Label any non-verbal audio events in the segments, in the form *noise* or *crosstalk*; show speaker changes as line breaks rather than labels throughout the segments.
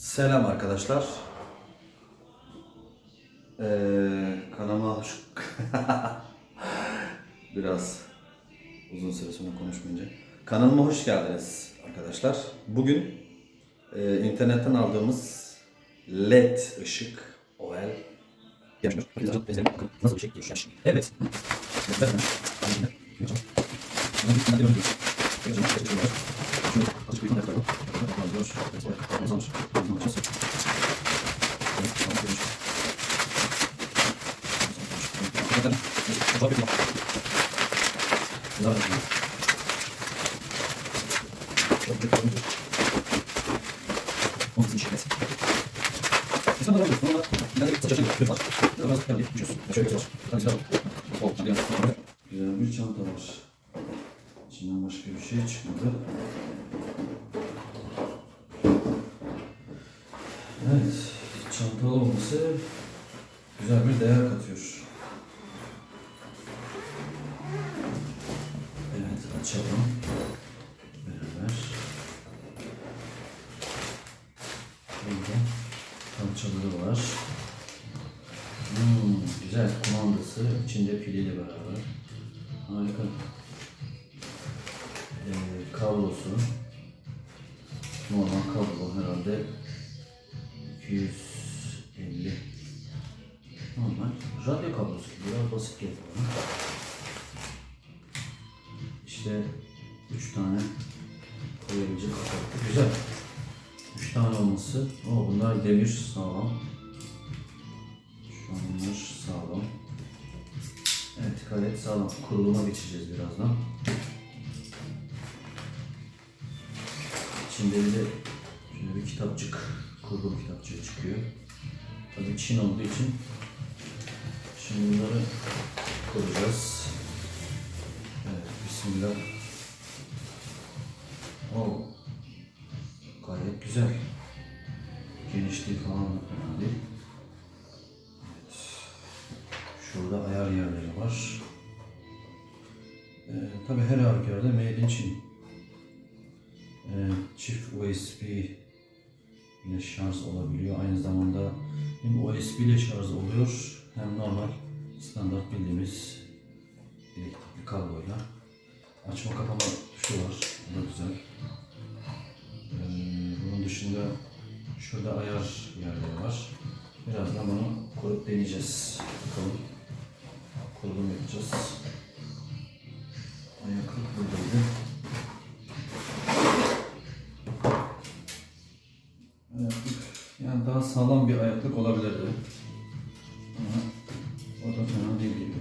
Selam arkadaşlar. Ee, kanalıma hoş... *laughs* Biraz uzun süre sonra konuşmayınca. Kanalıma hoş geldiniz arkadaşlar. Bugün e, internetten aldığımız LED ışık OL
Nasıl bir şey? Evet.
Güzel bir çanta var. İçinden başka bir şey çıkmadı. Evet, çantalı olması güzel bir değer katıyor. Evet, açalım. Beraber. Burada parçaları var. Hmm, güzel kumandası, içinde piliyle beraber. Harika. Ee, kablosu. Normal kablo herhalde 250 normal radyo kablosu gibi biraz basit geldi bana. İşte 3 tane koyabilecek aparatı. Güzel. 3 tane olması. O bunlar demir sağlam. Şu an bunlar sağlam. Evet gayet sağlam. Kuruluma geçeceğiz birazdan. İçinde bir de şöyle bir kitapçık, kurulum kitapçığı çıkıyor. Tabii Çin olduğu için şimdi bunları kuracağız. Evet, Bismillah. O gayet güzel. Genişliği falan da fena değil. Evet. Şurada ayar yerleri var. Ee, tabii her halükarda Made in Çin. Ee, çift USB ile şarj olabiliyor. Aynı zamanda hem USB ile şarj oluyor hem normal standart bildiğimiz elektrikli kabloyla. Açma kapama tuşu var. O da güzel. Ee, bunun dışında şurada ayar yerleri var. Birazdan bunu kurup deneyeceğiz. Bakalım. Kurulum yapacağız. Ayaklık buradaydı. Ayaklık. Yani daha sağlam bir ayaklık olabilirdi. Ama o da fena değil gibi.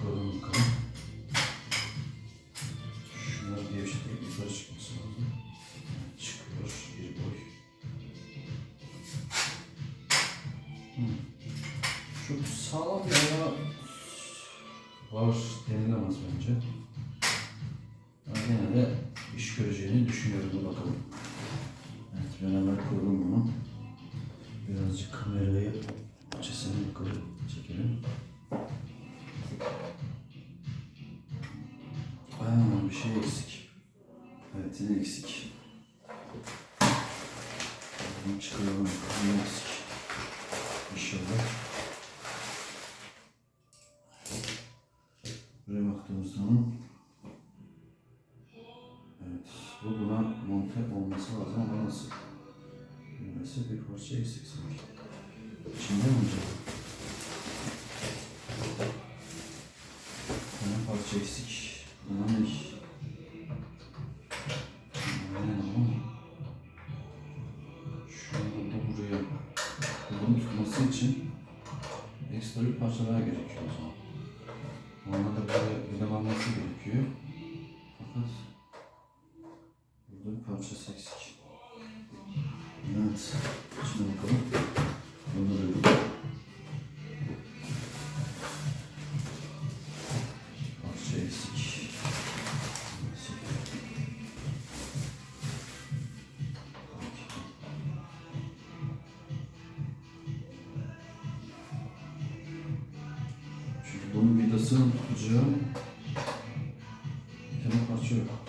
Kurulum bakalım. Şunları gevşetip yukarı çıkması lazım. Çıkıyor bir boy. Hı. Çok sağlam bir ayağı var denilemez bence. Ama yine de iş göreceğini düşünüyorum. Bakalım. Beraber kuralım bunu. Birazcık kamerayı açısını yukarı çekelim. Aa, bir şey eksik. Evet yine eksik. Bunu çıkaralım. Yine eksik. İçinde mi acaba? Bir parça eksik. Buna ne? Ama şu anda da buraya kolunu tutması için ekstra bir parça daha gerekiyor o zaman. Normalde buraya vidalanması gerekiyor. Fakat burada bir parçası eksik. Evet. Bunun vidasının tutacağı tane parça yok.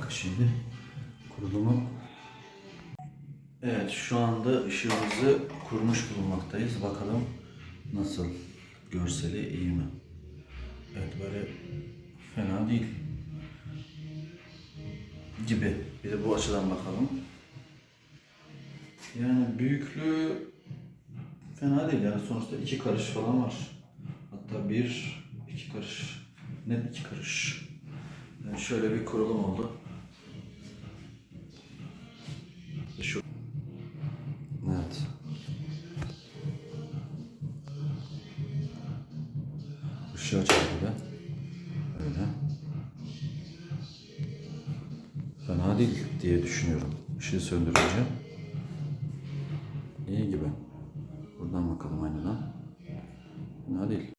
Bak şimdi kurulumu Evet şu anda ışığımızı kurmuş bulunmaktayız. Bakalım nasıl? Görseli iyi mi? Evet böyle fena değil. Gibi. Bir de bu açıdan bakalım. Yani büyüklüğü fena değil yani sonuçta iki karış falan var. Hatta bir, iki karış. Net iki karış. Yani şöyle bir kurulum oldu. Şu. Evet. Işığı açalım de. Öyle. Fena değil diye düşünüyorum. Işığı söndürünce.